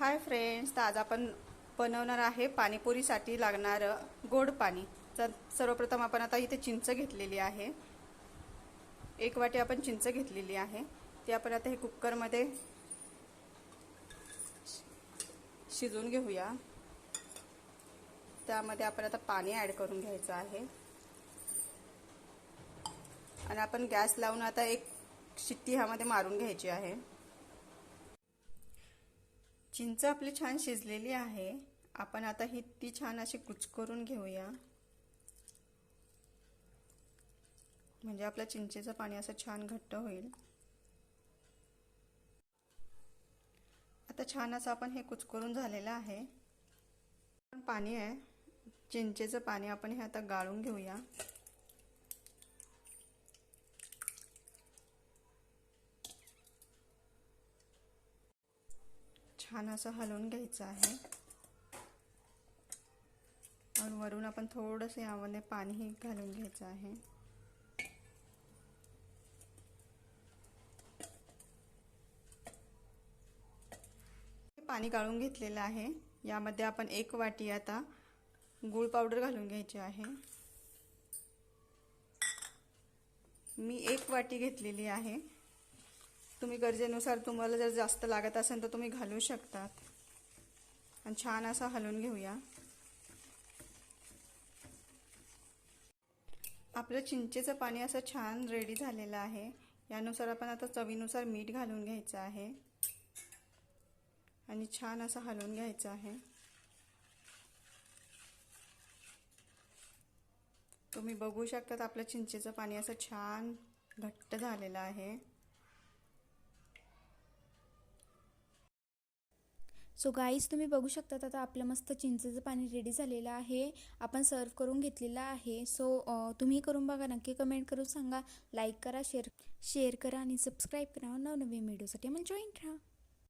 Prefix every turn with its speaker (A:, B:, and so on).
A: Hi friends तर आज आपण बनवणार आहे पाणीपुरीसाठी लागणारं गोड पाणी. तर सर्वप्रथम आपण आता इथे चिंच घेतलेली आहे. एक वाटी आपण चिंच घेतलेली आहे. ती आपण आता हे कुकरमध्ये शिजवून घेऊया. त्यामध्ये आपण आता पाणी ॲड करून घ्यायचं आहे. आणि आपण गॅस लावून आता एक शिट्टी ह्यामध्ये मारून घ्यायची आहे. चिंच आपली छान शिजलेली आहे. आपण आता ही ती छान अशी कुचकरून घेऊया. म्हणजे आपल्या चिंचेचं पाणी असं छान घट्ट होईल. आता छान असं आपण हे कुचकरून झालेलं आहे. पाणी आहे. चिंचेचं पाणी आपण हे आता गाळून घेऊया. छान असं हलवून घ्यायचं आहे. आणि वरून आपण थोडंसं यामध्ये पाणीही घालून घ्यायचं आहे. पाणी गाळून घेतलेलं आहे. यामध्ये आपण एक वाटी आता गूळ पावडर घालून घ्यायची आहे. मी एक वाटी घेतलेली आहे. तुम्ही गरजेनुसार तुम्हाला जर जास्त लागत असेल तर तुम्ही घालू शकतात. आणि छान असा हलवून घेऊया. आपलं चिंचेचं पाणी असं छान रेडी झालेलं आहे. यानुसार आपण आता चवीनुसार मीठ घालून घ्यायचं आहे. आणि छान असं हलवून घ्यायचं आहे. तुम्ही बघू शकतात आपलं चिंचेचं पाणी असं छान घट्ट झालेलं आहे.
B: सो गाईज तुम्ही बघू शकतात आता आपलं मस्त चिंचेचं पाणी रेडी झालेलं आहे. आपण सर्व करून घेतलेलं आहे. सो तुम्ही करून बघा नक्की कमेंट करून सांगा. लाईक करा शेअर शेअर करा आणि सबस्क्राईब करा नवनवीन व्हिडिओसाठी मग जॉईन राहा